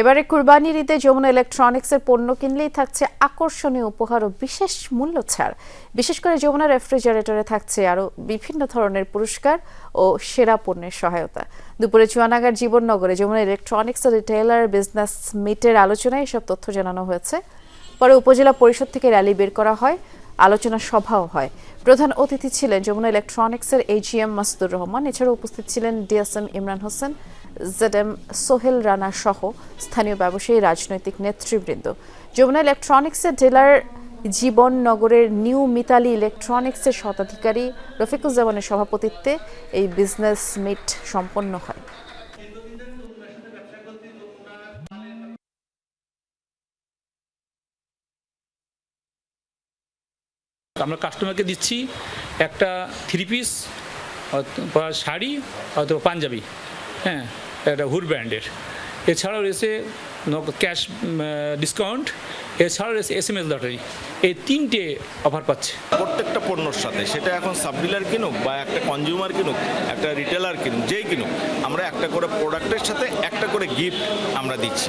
এবারে কুরবানির ঈদে যমুনা ইলেকট্রনিক্সের পণ্য কিনলেই থাকছে আকর্ষণীয় উপহার ও বিশেষ মূল্য ছাড়। বিশেষ করে যমুনা রেফ্রিজারেটরে থাকছে আরও বিভিন্ন ধরনের পুরস্কার ও সেরা পণ্যের সহায়তা। দুপুরে চুয়ানাগার জীবননগরে যমুনা ইলেকট্রনিক্স রিটেইলার বিজনেস মিটের আলোচনায় এসব তথ্য জানানো হয়েছে। পরে উপজেলা পরিষদ থেকে র্যালি বের করা হয়। আলোচনা সভাও হয়। প্রধান অতিথি ছিলেন যমুনা ইলেকট্রনিক্সের এজিএম মাসুদুর রহমান, এছাড়াও উপস্থিত ছিলেন ডিএসএম ইমরান হোসেন জেডএম সোহেল রানা সহ স্থানীয় ব্যবসায়ী, রাজনৈতিক নেতৃবৃন্দ। যমুনা ইলেকট্রনিক্সের ডিলার জীবননগরের নিউ মিতালি ইলেকট্রনিক্সের শতাধিকারী রফিকুজ্জামানের সভাপতিত্বে এই বিজনেস মিট সম্পন্ন হয়। আমরা কাস্টমারকে দিচ্ছি একটা থ্রি পিস শাড়ি, অথবা পাঞ্জাবি হ্যাঁ একটা হুড ব্র্যান্ডের এছাড়াও রয়েছে ক্যাশ ডিসকাউন্ট এছাড়াও রয়েছে এস এম এস লটারি এই তিনটে অফার পাচ্ছে। প্রত্যেকটা পণ্যর সাথে, সেটা এখন সাব ডিলার কিনুক বা একটা কনজিউমার কিনুক, একটা রিটেলার কিনুক, যেই কিনুক, আমরা একটা করে প্রোডাক্টের সাথে একটা করে গিফট আমরা দিচ্ছি।